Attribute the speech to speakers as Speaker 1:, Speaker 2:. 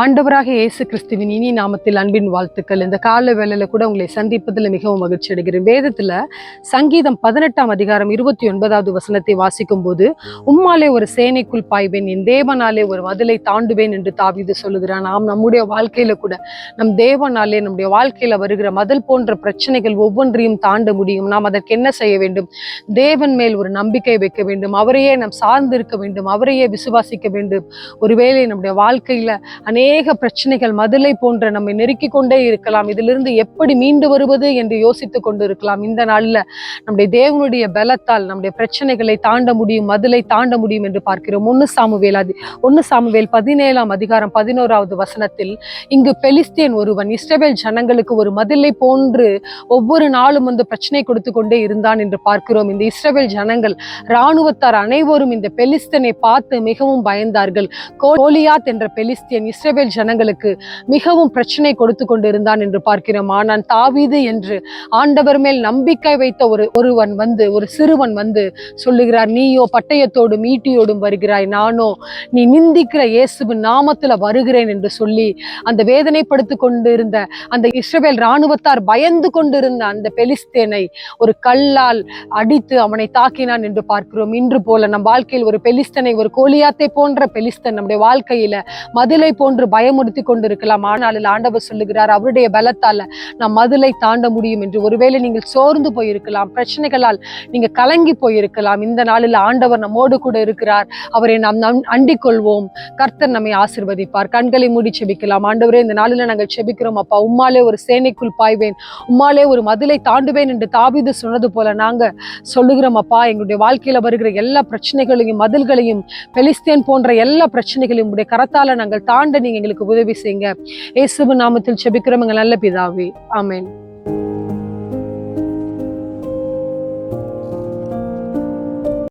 Speaker 1: ஆண்டவராக இயேசு கிறிஸ்துவின் இனி நாமத்தில் அன்பின் வாழ்த்துக்கள். இந்த கால வேலையில் கூட உங்களை சந்திப்பதில் மிகவும் மகிழ்ச்சி அடைகிறேன். வேதத்தில் சங்கீதம் பதினெட்டாம் அதிகாரம் இருபத்தி ஒன்பதாவது வசனத்தை வாசிக்கும் போது உம்மாலே ஒரு சேனைக்குள் பாய்வேன் என் தேவனாலே ஒரு மதிலை தாண்டுவேன் என்று தாவிது சொல்லுகிறான். நாம் நம்முடைய வாழ்க்கையில கூட நம் தேவனாலே நம்முடைய வாழ்க்கையில வருகிற மதில் போன்ற பிரச்சனைகள் ஒவ்வொன்றையும் தாண்ட முடியும். நாம் அதற்கு என்ன செய்ய வேண்டும்? தேவன் மேல் ஒரு நம்பிக்கை வைக்க வேண்டும். அவரையே நாம் சார்ந்து இருக்க வேண்டும். அவரையே விசுவாசிக்க வேண்டும். ஒருவேளை நம்முடைய வாழ்க்கையில அநேக அநேக பிரச்சனைகள் மதுளை போன்ற நம்மை நெருக்கி கொண்டே இருக்கலாம். இதிலிருந்து எப்படி மீண்டு வருவது என்று யோசித்துக் கொண்டு இருக்கலாம் இந்த நாளில் நம்முடைய தேவனுடைய பலத்தால் நம்முடைய பிரச்சனைகளை தாண்ட முடியும் மதுளை தாண்ட முடியும் என்று பார்க்கிறோம். ஒன்னு சாமுவேல் அது ஒன்னு சாமுவேல் பதினேழாம் அதிகாரம் பதினோராவது வசனத்தில் இங்கு பெலிஸ்தேன் ஒருவன் இஸ்ரவேல் ஜனங்களுக்கு ஒரு மதிலை போன்று ஒவ்வொரு நாளும் வந்து பிரச்சனை கொடுத்து கொண்டே இருந்தான் என்று பார்க்கிறோம். இந்த இஸ்ரவேல் ஜனங்கள் இராணுவத்தார் அனைவரும் இந்த பெலிஸ்தனை பார்த்து மிகவும் பயந்தார்கள். கோலியாத் என்ற பெலிஸ்தியன் இஸ்ரவேல் ஜனங்களுக்கு மிகவும் பிரச்சனை கொடுத்து கொண்டிருந்தான் என்று பார்க்கிறோம். ஆனால் தாவீது என்று ஆண்டவர் மேல் நம்பிக்கை வைத்த ஒரு ஒருவன் வந்து ஒரு சிறுவன் வந்து சொல்லுகிறார் நீயோ பட்டயத்தோடும் ஈட்டியோடும் வருகிறாய். நானோ நீ நிந்திக்கிற இயேசுவின் நாமத்துல வருகிறேன் என்று சொல்லி அந்த வேதனைப்படுத்தி கொண்டிருந்த அந்த இஸ்ரவேல் இராணுவத்தார் பயந்து கொண்டிருந்த அந்த பெலிஸ்தேனை ஒரு கல்லால் அடித்து அவனை தாக்கினான் என்று பார்க்கிறோம். இன்று போல நம் வாழ்க்கையில் ஒரு பெலிஸ்தனை ஒரு கோலியாத்தை போன்ற பெலிஸ்தன் நம்முடைய வாழ்க்கையில மதிலை போன்று பயமுறுத்தி கொண்டிருக்கலாம். ஆனால் ஆண்டவர் சொல்லுகிறார் அவருடைய பலத்தால நாம் மதுளை தாண்ட முடியும் என்று. ஒருவேளை நீங்கள் சோர்ந்து போயிருக்கலாம். பிரச்சனைகளால் நீங்க கலங்கி போயிருக்கலாம். இந்த நாளில் ஆண்டவர் நம்மோடு கூட இருக்கிறார். அவரை நாம் நம் அண்டிக் கொள்வோம் கர்த்தர் நம்மை ஆசிர்வதிப்பார். கண்களை மூடி செபிக்கலாம். ஆண்டவரே இந்த நாளில் நாங்கள் செபிக்கிறோம். அப்பா உம்மாலே ஒரு சேனைக்குள் பாய்வேன். உம்மாலே ஒரு மதிலை தாண்டுவேன் என்று தாவீது சொன்னது போல நாங்க சொல்லுகிறோம். அப்பா எங்களுடைய வாழ்க்கையில வருகிற எல்லா பிரச்சனைகளையும் மதில்களையும் பெலிஸ்தேன் போன்ற எல்லா பிரச்சனைகளையும் உடைய கரத்தால நாங்கள் தாண்ட நீங்கள் எங்களுக்கு உதவி செய்யுங்க. இயேசுபு நாமத்தில் செபிக்கிறவங்க நல்ல பிதாவே. ஆமேன்.